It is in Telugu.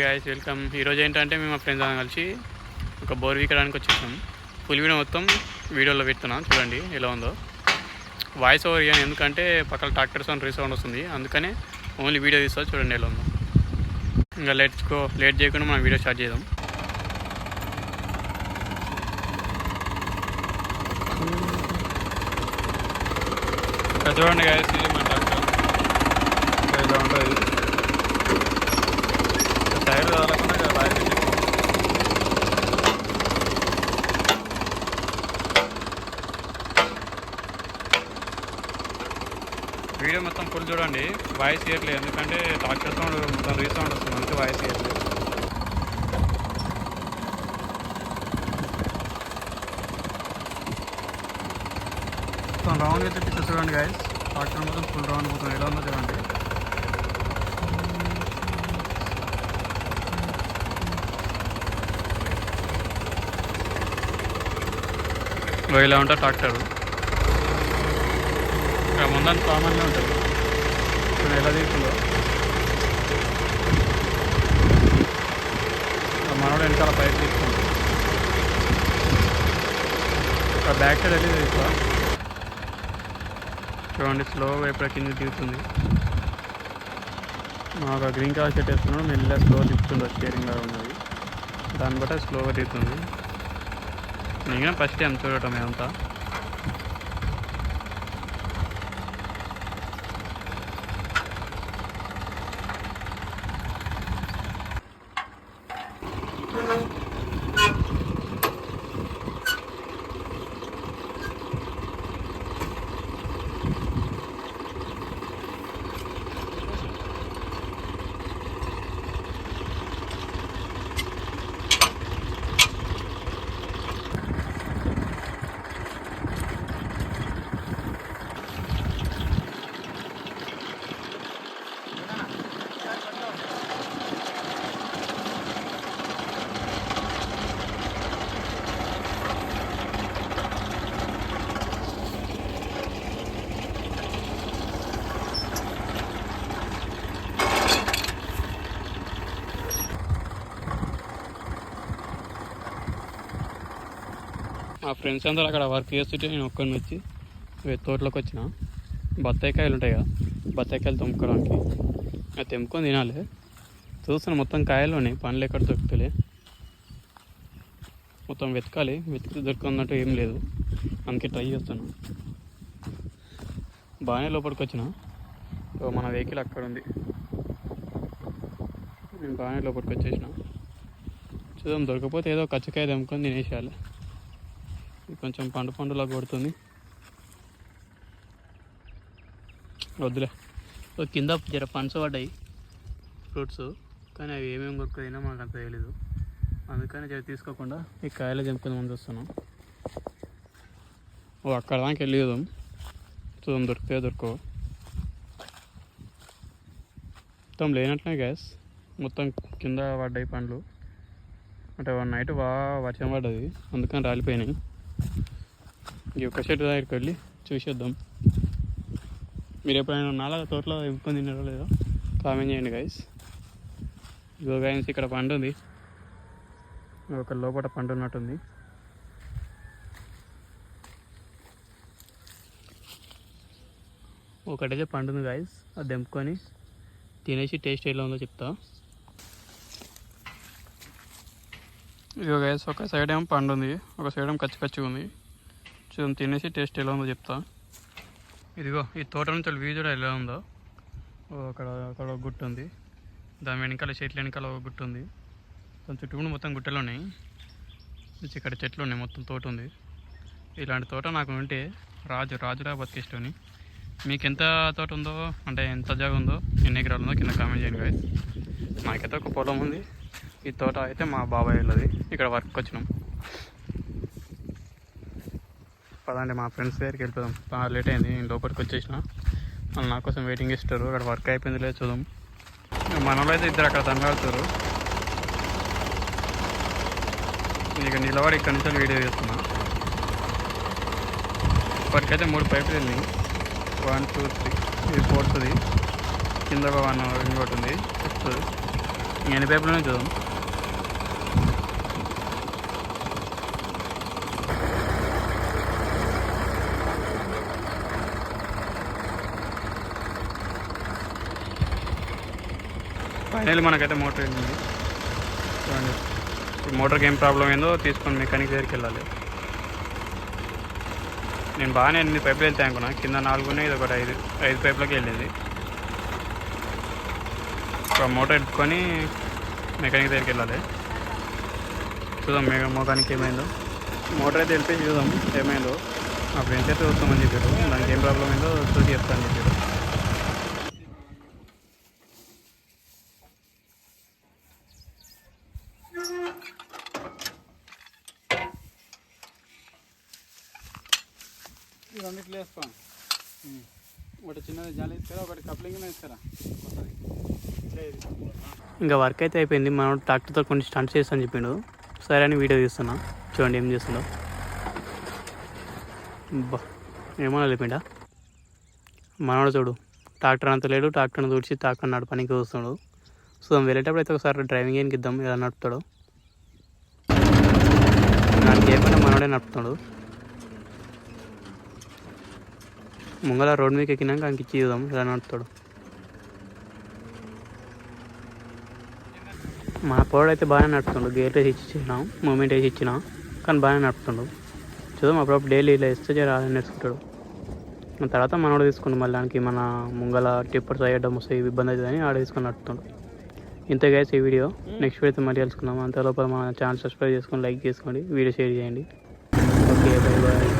గాయస్ వెల్కమ్ ఈరోజు ఏంటంటే మేము మా ఫ్రెండ్స్ అందరం కలిసి ఒక బోర్ వీకడానికి వచ్చేసాం. ఫుల్ వీడియో మొత్తం వీడియోలో పెడుతున్నాం. చూడండి ఎలా ఉందో. వాయిస్ ఓవర్ ఇవ్వను ఎందుకంటే పక్కన ట్రాక్టర్ సౌండ్ రీసౌండ్ వస్తుంది. అందుకనే ఓన్లీ వీడియో తీస్తా చూడండి ఎలా ఉందో. ఇంకా లెట్స్ కో లేట్ చేయకుండా మనం వీడియో స్టార్ట్ చేద్దాం. చూడండి గాయస్ ఇది మన ట్రాక్టర్ ఇలా ఉంటుంది? వీడియో మొత్తం ఫుల్ చూడండి. వాయిస్ ఇయట్లేదు ఎందుకంటే టార్చర్ సౌండ్ మొత్తం రీసౌండ్ వస్తుంది. అందుకే వాయిస్ ఇయట్లేదు మొత్తం రౌండ్గా తెప్పిస్తే చూడండి గాయస్ టార్చర్ మొత్తం ఫుల్ రౌండ్ పోతుంది. ఎలా ఉందో చూడండి. ఇలా ఉంటుంది ట్రాక్టర్ ఇక్కడ ముందని కామన్గా ఉంటుంది. ఇప్పుడు ఎలా తీసుకుందో మనోడు వెనకాల పైకి తీసుకుంటాం ఇక్కడ బ్యాక్ సైడ్ వెళ్ళి తీసుకో చూడండి స్లోగా ఎప్పుడు కింద దిగుతుంది. మాకు గ్రీన్ కలర్ షర్ట్ వేస్తున్నాడు మెల్లిగా స్లో తిప్పుతుండే స్టీరింగ్ లాగా ఉన్నది. దాన్ని బట్టి స్లోగా తీస్తుంది నేను ఫస్ట్ టైం చూడటం ఇదంతా. మా ఫ్రెండ్స్ అందరూ అక్కడ వర్క్ చేస్తుంటే నేను ఒక్కడిని వచ్చి తోటలోకి వచ్చిన. బత్తాయికాయలు ఉంటాయి కదా బత్తాయికాయలు తెంపుకోవడానికి అది తెంపుకొని తినాలి. చూస్తున్నా మొత్తం కాయలు ఉన్నాయి పండ్లు ఎక్కడ దొరుకుతలే. మొత్తం వెతకాలి. వెతికి దొరుకుతున్నట్టు ఏం లేదు. అందుకే ట్రై చేస్తాను బాగానే లోపలికి వచ్చిన. మన వెహికల్ అక్కడ ఉంది. నేను బాగానే లోపలికి వచ్చేసిన. చూద్దాం దొరకపోతే ఏదో కచ్చకాయ తెంపుకొని తినేసేయాలి. ఇది కొంచెం పండు పండులా కొడుతుంది. వద్దులే. కింద జర పండ్స్ పడ్డాయి. ఫ్రూట్స్. కానీ అవి ఏమేమి కొనుక్కుందో మాకు అంత తెలియదు అందుకని జర తీసుకోకుండా ఈ కాయలు తెంపుకుందాం ముందు వస్తున్నాం ఓ అక్కడ దానికి వెళ్ళేదాం చూద్దాం. దొరికితే దొరకవు. మొత్తం లేనట్లే గ్యాస్ మొత్తం కింద పడ్డాయి పండ్లు. అంటే వన్ నైట్ బాగా వర్షం పడ్డది. అందుకని రాలిపోయినాయి. ఈ ఒక్క చెట్టు దగ్గరికి వెళ్ళి చూసేద్దాం. మీరు ఎప్పుడైనా నాలా తోటలో ఎంపుకొని తిన్నారో లేదో కామెంట్ చేయండి గైస్ ఇదిగో గైన్స్ ఇక్కడ పండు ఉంది. ఒక లోపల పండు ఉన్నట్టుంది ఒకటైతే పండు ఉంది గైస్ అది తెంపుకొని తినేసి టేస్ట్ ఎలా ఉందో చెప్తా. ఇదిగో గైస్ ఒక సైడ్ ఏమో పండు ఉంది ఒక సైడ్ ఏమో కచ్చి కచ్చి ఉంది. చూద్దాం తినేసి టేస్ట్ ఎలా ఉందో చెప్తా. ఇదిగో ఈ తోట నుంచి వ్యూ చూడ ఎలా ఉందో. అక్కడ అక్కడ ఒక గుట్ట ఉంది. దాని వెనకాల చెట్ల వెనకాల ఒక గుట్టు ఉంది. దాని చుట్టూ మొత్తం గుట్టలు ఉన్నాయి. ఇక్కడ చెట్లు ఉన్నాయి మొత్తం తోట ఉంది. ఇలాంటి తోట నాకు ఉంటే రాజు రాజులా బతికిష్టని మీకు ఎంత తోట ఉందో అంటే ఎంత జాగా ఉందో ఎన్ని ఎకరాలు ఉందో కింద కామెంట్ చేయండి guys. నాకైతే ఒక పొలం ఉంది. ఈ తోట అయితే మా బాబాయ్ వెళ్ళది. ఇక్కడ వర్క్ వచ్చినాం. పదండి మా ఫ్రెండ్స్ దగ్గరికి వెళ్ళిపోదాం బాగా లేట్ అయింది నేను లోపలికి వచ్చేసిన. వాళ్ళు నా కోసం వెయిటింగ్ ఇస్తారు అక్కడ వర్క్ అయిపోయింది లేదు చూద్దాం. మన వాళ్ళు అయితే ఇద్దరు అక్కడ తంగాడుతారు ఇక నిలబడి ఇక్కడ నుంచి వీడియో చేస్తున్నా. ఇప్పటికైతే మూడు పైపులు వెళ్ళినాయి. వన్ టూ త్రీ ఇది ఫోర్త్ది కింద ఒక వన్ ఇంకోటి ఉంది ఫిఫ్త్ ఎన్ని పైపులోనే చూద్దాం. ఫైనల్ మనకైతే మోటార్ వెళ్ళింది చూడండి. ఈ మోటార్కి ఏం ప్రాబ్లం ఏందో తీసుకొని మెకానిక్ దగ్గరికి వెళ్ళాలి. నేను బాగానే ఎనిమిది పైపులు వెళ్తాయి అనుకున్నా. కింద నాలుగు ఉన్నాయి ఇది ఒకటి ఐదు ఐదు పైపులకి వెళ్ళేది. ఒక మోటార్ ఎత్తుకొని మెకానిక్ దగ్గరికి వెళ్ళాలి. చూద్దాం మెగా మెకానిక్ ఏమైందో. మోటార్ అయితే వెళ్ళి చూద్దాం ఏమైందో. మా ఫ్రెండ్స్ అయితే వస్తామని చెప్పారు. దానికి ఏం ప్రాబ్లం అయిందో చూసి చెప్తాను చెప్పారు. ఇవన్నీ ఇట్లా వేసుకోండి ఒకటి చిన్నది జాలి ఇస్తారా? ఒకటి కప్లింగ్ ఇస్తారా? ఇంకా వర్క్ అయితే అయిపోయింది. మనం ట్రాక్టర్తో కొంచెం స్టంట్ చేస్తాను చెప్పిండు సరే అని వీడియో తీస్తున్నా. చూడండి ఏం చేస్తుందో. బా ఏమన్నా లేపిండా? మనోడు చూడు ట్రాక్టర్ అంత లేడు ట్రాక్టర్ని తుడిచి ట్రాక్టర్ నడపడానికి వస్తున్నాడు. సో వెళ్ళేటప్పుడు అయితే ఒకసారి డ్రైవింగ్ ఏనికి ఇద్దాం ఎలా నడుపుతాడు. నాకు చేయకుండా మనోడే నడుపుతాడు. ముంగల రోడ్ మీద ఎక్కినాక ఆయనకి ఇచ్చి చూద్దాం ఎలా నడుపుతాడు. మా పోడు అయితే బాగానే నడుపుతుండు. గేట్ వేసి ఇచ్చినాం మూమెంట్ వేసి ఇచ్చినా కానీ బాగానే నడుపుతుండు. చూద్దాం అప్పుడప్పుడు డైలీ ఇలా ఇస్తే జర నేర్చుకుంటాడు. మన తర్వాత మనోడు తీసుకుండు మళ్ళీ దానికి మన ముంగల టిప్పర్స్ అయ్యడం వస్తే ఇబ్బంది అవుతుందని ఆడ తీసుకొని నడుపుతుండు. ఇంత గైస్ ఈ వీడియో. నెక్స్ట్ వీడియోతో మళ్ళీ తెలుసుకుందాం అంత లోపల మన ఛానల్ సబ్స్క్రైబ్ చేసుకొని లైక్ చేసుకోండి వీడియో షేర్ చేయండి. Okay bye bye